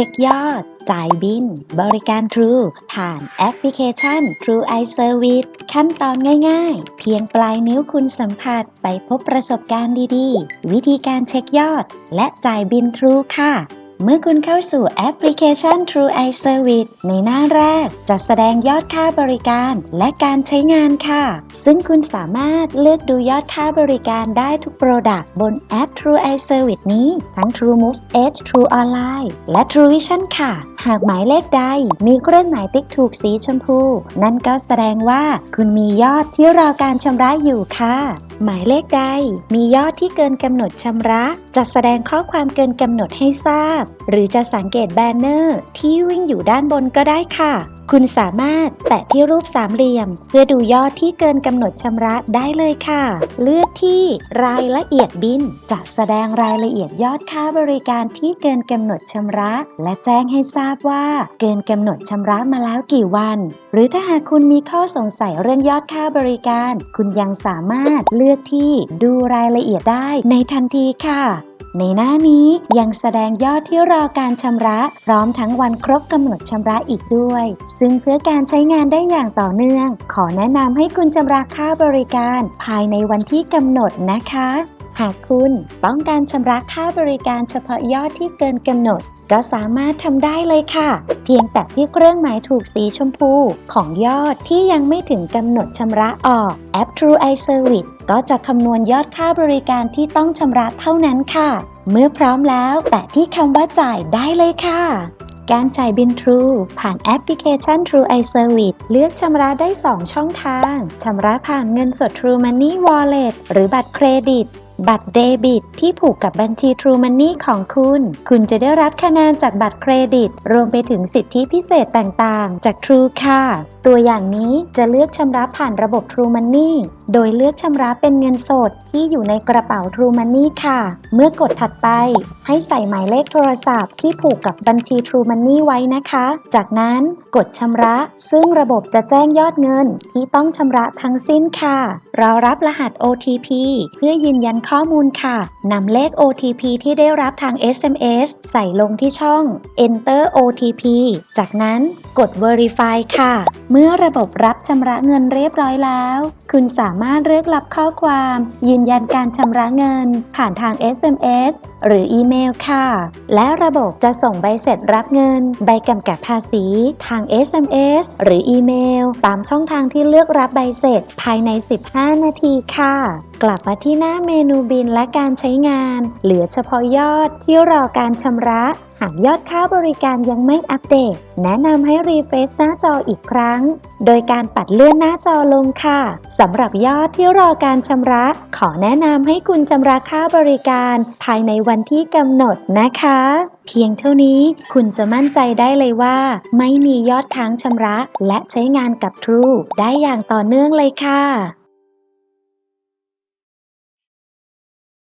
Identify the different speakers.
Speaker 1: ช็คยอด จ่ายบิน บริการ True ผ่านแอปพลิเคชัน True iService ขั้นตอนง่ายๆ เพียงปลายนิ้วคุณสัมผัสไปพบประสบการณ์ดีๆ วิธีการเช็คยอด และจ่ายบิน True ค่ะ เมื่อคุณเข้าสู่แอปพลิเคชัน True iService ในหน้าแรก จะแสดงยอดค่าบริการและการใช้งานค่ะ ซึ่งคุณสามารถเลือกดูยอดค่าบริการได้ทุกโปรดักต์บนแอป True iService นี้ ทั้ง True Move Edge True Online และ True Vision ค่ะ หากหมายเลขใดมีเครื่องหมายติ๊กถูกสีชมพู นั่นก็แสดงว่าคุณมียอดที่รอการชำระอยู่ค่ะ หมายเลขใดมียอดที่เกินกำหนดชำระ จะแสดงข้อความเกินกำหนดให้ทราบหรือจะสังเกตแบนเนอร์ที่วิ่งอยู่ด้านบนก็ได้ค่ะ คุณสามารถแตะที่รูปสามเหลี่ยม เพื่อดูยอดที่เกินกำหนดชำระได้เลยค่ะ เลือกที่รายละเอียดบินจะแสดงรายละเอียดยอดค่าบริการที่เกินกำหนดชำระ และแจ้งให้ทราบว่าเกินกำหนดชำระมาแล้วกี่วัน หรือถ้าหากคุณมีข้อสงสัยเรื่องยอดค่าบริการ คุณยังสามารถเลือกที่ดูรายละเอียดได้ในทันทีค่ะ ในหน้านี้ยังแสดงยอดที่รอการชำระ พร้อมทั้งวันครบกำหนดชำระอีกด้วย ซึ่งเพื่อการใช้งานได้อย่างต่อเนื่อง ขอแนะนำให้คุณชำระค่าบริการ ภายในวันที่กำหนดนะคะ หากคุณต้องการชำระค่าบริการเฉพาะยอดที่เกินกำหนด ก็สามารถทำได้เลยค่ะ เพียงแต่ที่เครื่องหมายถูกสีชมพูของยอดที่ยังไม่ถึงกำหนดชำระออกแอป True iService ก็จะคำนวณยอดค่าบริการที่ต้องชำระเท่านั้นค่ะ เมื่อพร้อมแล้วแตะที่คำว่าจ่ายได้เลยค่ะการจ่ายบิน True ผ่านแอปพลิเคชัน True iService เลือกชำระได้ 2 ช่องทาง ชำระผ่านเงินสด True Money Wallet หรือบัตรเครดิต บัตรเดบิต ที่ผูกกับบัญชี True Money ของคุณ คุณจะได้รับคะแนนจากบัตรเครดิต รวมไปถึงสิทธิพิเศษต่างๆ จาก True ค่ะ ตัวอย่างนี้จะเลือกชำระผ่านระบบ True Money โดยเลือกชำระเป็นเงินสดที่อยู่ในกระเป๋า True Money ค่ะ เมื่อกดถัดไป ให้ใส่หมายเลขโทรศัพท์ที่ผูกกับบัญชี True Money ไว้นะคะ จากนั้นกดชำระ ซึ่งระบบจะแจ้งยอดเงิน ที่ต้องชำระทั้งสิ้นค่ะ เรารับรหัส OTP เพื่อยืนยันข้อมูลค่ะ นำเลข OTP ที่ได้รับทาง SMS ใส่ลงที่ช่อง Enter OTP จากนั้นกด Verify ค่ะ เมื่อระบบรับชำระเงินเรียบร้อยแล้ว คุณสามารถเลือกรับข้อความ ยืนยันการชำระเงิน ผ่านทาง SMS หรืออีเมลค่ะ และระบบจะส่งใบเสร็จรับเงิน ใบกำกับภาษี ทาง SMS หรืออีเมล ตามช่องทางที่เลือกรับใบเสร็จภายใน 15 นาทีค่ะ กลับมาที่หน้าเมนูบินและการใช้งาน เหลือเฉพาะยอดที่รอการชำระ หากยอดค่าบริการยังไม่อัปเดต แนะนำให้รีเฟรชหน้าจออีกครั้ง โดยการปัดเลื่อนหน้าจอลงค่ะสำหรับยอดที่รอการชำระ ขอแนะนำให้คุณชำระค่าบริการ ภายในวันที่กำหนดนะคะ เพียงเท่านี้คุณจะมั่นใจได้เลยว่า ไม่มียอดค้างชำระ และใช้งานกับ True ได้อย่างต่อเนื่องเลยค่ะ